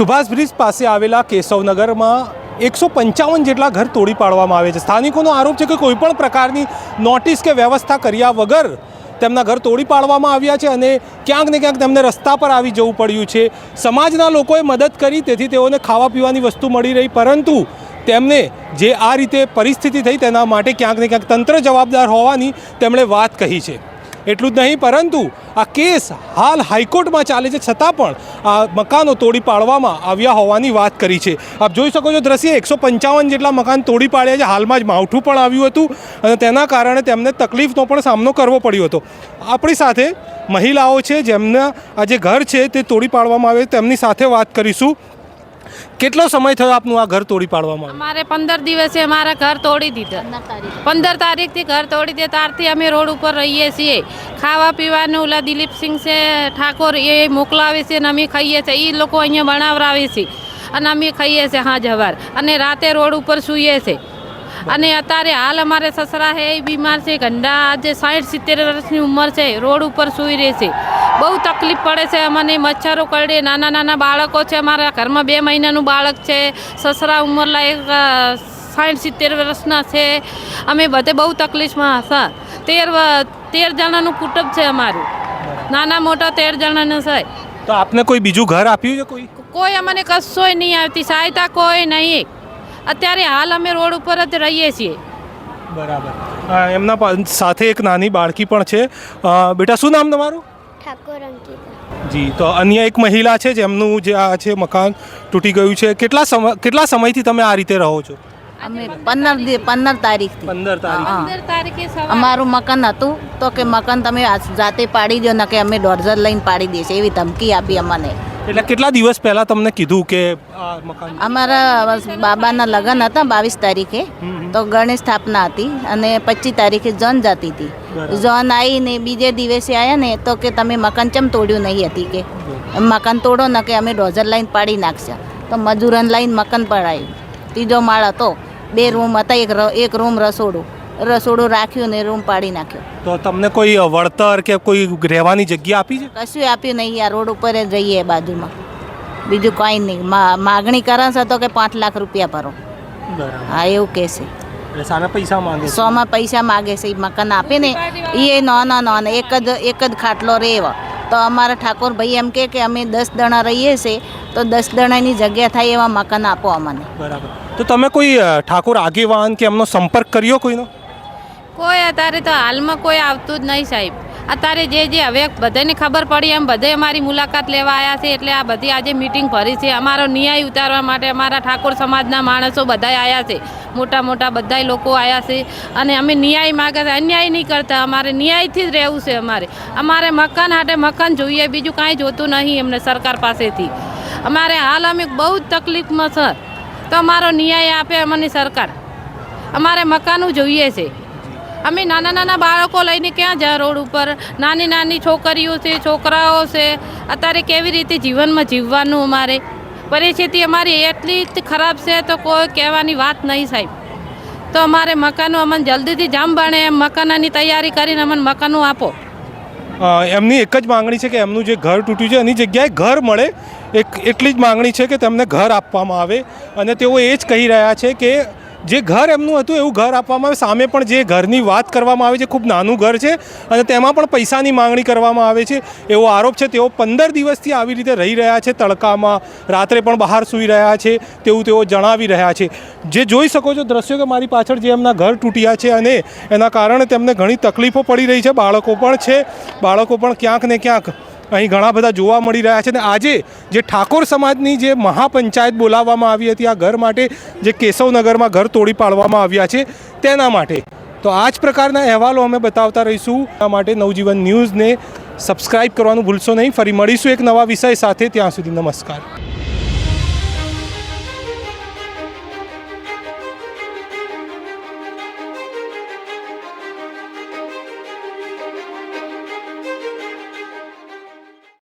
Subhash bridge પાસે આવેલા કેશવનગરમાં એકસો પંચાવન જેટલા ઘર તોડી પાડવામાં આવે છે. સ્થાનિકોનો આરોપ છે કે કોઈપણ પ્રકારની નોટિસ કે વ્યવસ્થા કર્યા વગર તેમના ઘર તોડી પાડવામાં આવ્યા છે અને ક્યાંક ને ક્યાંક તેમને રસ્તા પર આવી જવું પડ્યું છે. સમાજના લોકોએ મદદ કરી, તેથી તેઓને ખાવા પીવાની વસ્તુ મળી રહી, પરંતુ તેમને જે આ રીતે પરિસ્થિતિ થઈ તેના માટે ક્યાંક ને ક્યાંક તંત્ર જવાબદાર હોવાની તેમણે વાત કહી છે. એટલું જ નહીં, પરંતુ આ કેસ હાલ હાઈકોર્ટમાં ચાલે છે. છતાં પણ આ મકાનો તોડી પાડવામાં આવ્યા હોવાની વાત કરી છે. આપ જોઈ શકો છો દ્રશ્ય, એકસો પંચાવન જેટલા મકાન તોડી પાડ્યા છે. હાલમાં જ માવઠું પણ આવ્યું હતું અને તેના કારણે તેમને તકલીફનો પણ સામનો કરવો પડ્યો હતો. આપણી સાથે મહિલાઓ છે, જેમના આ જે ઘર છે તે તોડી પાડવામાં આવે, તેમની સાથે વાત કરીશું. કેટલો સમય થયો આપનું આ ઘર તોડી પાડવામાં? અમારે પંદર દિવસે અમારા ઘર તોડી દીધા. પંદર તારીખથી ઘર તોડી દે ત્યારથી અમે રોડ ઉપર રહીએ છીએ. ખાવા પીવાનું ઓલા દિલીપસિંહ છે ઠાકોર એ મોકલાવે છે અને અમે ખાઈએ છીએ. એ લોકો અહીંયા બનાવરાવે છે. અને અમે ખાઈએ છીએ હા જવાર અને રાતે રોડ ઉપર સૂઈએ છે અને અત્યારે હાલ અમારે સસરા છે એ બીમાર છે ગંડા આજે સાઠ સિત્તેર વર્ષની ઉંમર છે રોડ ઉપર સૂઈ રહે છે. બહુ તકલીફ પડે છે અમને મચ્છરો કરડે નાના નાના બાળકો છે અમારા ઘરમાં બે મહિનાનું બાળક છે સસરા ઉંમરલાયક એક સાઠ સિત્તેર વર્ષના છે. અમે બધે બહુ તકલીફમાં હતા. તેર તેર જણાનું કુટુંબ છે અમારું. નાના મોટા તેર જણાનું છે. તો આપને કોઈ બીજું ઘર આપ્યું છે કોઈ? કોઈ અમને કશોય નહીં આવતી સહાયતા કોઈ નહીં. અત્યારે હાલ અમે રોડ ઉપર જ રહીએ છીએ. બરાબર. એમના સાથે એક નાની બાળકી પણ છે. બેટા શું નામ તમારું? ઠાકોર અંકિતા. જી તો અન્ય એક મહિલા છે જેમનું જે આ છે મકાન તૂટી ગયું છે. કેટલા સમય કેટલા સમયથી તમે આ રીતે રહો છો? અમે પંદર દી પંદર તારીખ પંદર તારીખ અમારું મકાન હતું તો કે મકાન તમે જાતે પાડી દો ને કે અમે દોઢ લઈને પાડી દઈશું એવી ધમકી આપી અમને. એટલે કેટલા દિવસ પહેલા તમને કીધું કે આ મકાન અમારા બાબાના લગ્ન હતા બાવીસ તારીખે. તો ગણેશ સ્થાપના હતી અને પચીસ તારીખે જન જતી હતી. જન આવીને બીજે દિવસે આવ્યા ને તો કે તમે મકાન ચમ તોડ્યું નહીં હતી કે? મકાન તોડો ને કે અમે ડોઝર લાઈન પાડી નાખશે. તો મજૂરન લાઈન મકાન પડાયું. ત્રીજો માળ હતો. બે રૂમ હતા એક એક રૂમ રસોડું. રસોડું રાખ્યું ને રૂમ પાડી નાખ્યો. તો તમને કોઈ વળતર કે કોઈ રહેવાની જગ્યા આપી છે? કશું આપ્યું નહીં આ રોડ ઉપર જ રહીએ બાજુમાં. બીજું કંઈ નહીં. માગણી કરે છે તો કે પાંચ લાખ રૂપિયા ભરો. બરાબર. હા એવું કહેશે સારા પૈસા માંગે છે? સોમાં પૈસા માગે છે મકાન આપે ને એ નાના નાના એક જ એક જ ખાટલો રહેવા. તો અમારા ઠાકોર ભાઈ એમ કે અમે દસ દણા રહીએ છીએ તો દસ દણાની જગ્યા થાય એવા મકાન આપો અમને. બરાબર. તો તમે કોઈ ઠાકોર આગેવાન કે એમનો સંપર્ક કર્યો કોઈનો? કોઈ અત્યારે તો હાલમાં કોઈ આવતું જ નહીં સાહેબ. અત્યારે જે જે હવે બધાને ખબર પડી એમ બધે અમારી મુલાકાત લેવા આવ્યા છે એટલે આ બધી આજે મિટિંગ ભરી છે. અમારો ન્યાય ઉતારવા માટે અમારા ઠાકોર સમાજના માણસો બધા આવ્યા છે. મોટા મોટા બધા લોકો આવ્યા છે. અને અમે ન્યાય માગે છે. અન્યાય નહીં કરતા. અમારે ન્યાયથી જ રહેવું છે અમારે. અમારે મકાન હાટે મકાન જોઈએ. બીજું કાંઈ જોતું નહીં એમને સરકાર પાસેથી. અમારે હાલ અમે બહુ જ તકલીફમાં છે. તો અમારો ન્યાય આપે અમને સરકાર. અમારે મકાનું જોઈએ છે. અમે નાના નાના બાળકો લઈને ક્યાં જા રોડ ઉપર? નાની નાની છોકરીઓ છે, છોકરાઓ છે. અત્યારે કેવી રીતે જીવનમાં જીવવાનું અમારે? પરિસ્થિતિ અમારી એટલી જ ખરાબ છે તો કોઈ કહેવાની વાત નહીં સાહેબ. તો અમારે મકાનો અમને જલ્દીથી જામ બને એમ મકાનાની તૈયારી કરીને અમને મકાનો આપો. એમની એક જ માંગણી છે કે એમનું જે ઘર તૂટ્યું છે, એની જગ્યાએ ઘર મળે. એક, એટલી જ માંગણી છે કે તેમને ઘર આપવામાં આવે. અને તેઓ એ જ કહી રહ્યા છે કે જે ઘર એમનું હતું, એવું ઘર આપવામાં આવે. સામે પણ જે ઘરની વાત કરવામાં આવે છે, ખૂબ નાનું ઘર છે અને તેમાં પણ પૈસાની માંગણી કરવામાં આવે છે. એવો આરોપ છે, તેઓ પંદર દિવસથી આવી રીતે રહી રહ્યા છે તડકામાં. રાત્રે પણ બહાર સૂઈ રહ્યા છે, તેવું તેઓ જણાવી રહ્યા છે. જે જોઈ શકો છો દ્રશ્યો કે મારી પાછળ જે એમના ઘર તૂટ્યા છે અને એના કારણે તેમને ઘણી તકલીફો પડી રહી છે. બાળકો પણ છે, બાળકો પણ ક્યાંક ને ક્યાંક અહીં ઘણા બધા જોવા મળી રહ્યા છે અને આજે જે ઠાકોર સમાજની જે મહાપંચાયત બોલાવવામાં આવી હતી આ ઘર માટે, જે કેશવનગરમાં ઘર તોડી પાડવામાં આવ્યા છે, તેના માટે. તો આ જ પ્રકારના અહેવાલો અમે બતાવતા રહીશું. આ માટે નવજીવન ન્યૂઝને સબસ્ક્રાઇબ કરવાનું ભૂલશો નહીં. ફરી મળીશું એક નવા વિષય સાથે. ત્યાં સુધી નમસ્કાર.